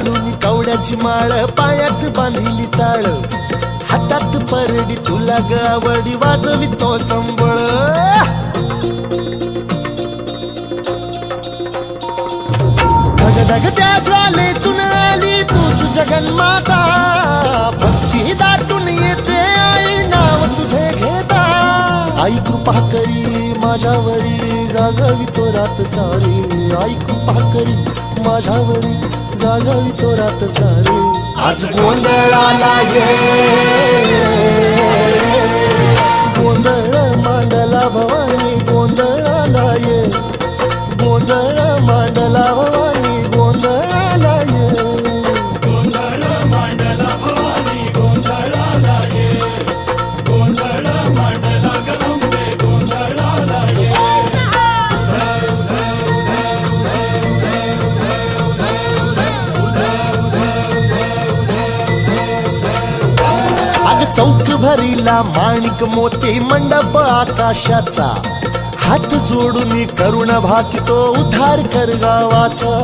घालून कवड्याची माळ पायात बांधिली चाळ. हातात परडी तुला गावडी वाजवी तो संबळ. धगधग त्या ज्वालेतून आली तूच जगन्माता. भक्ती दाटून येते आई नाव तुझे घेता. आई कृपा करी माझ्यावरी जागावी तो रात सारी. आई कृपा करी माझ्यावरी जागावी तो रात सारी आज गोंधळाला ये. अग चौक भरीला माणिक मोती मंडप आकाशाचा. हात जोडून करुण भाकितो उद्धार कर गावाचा.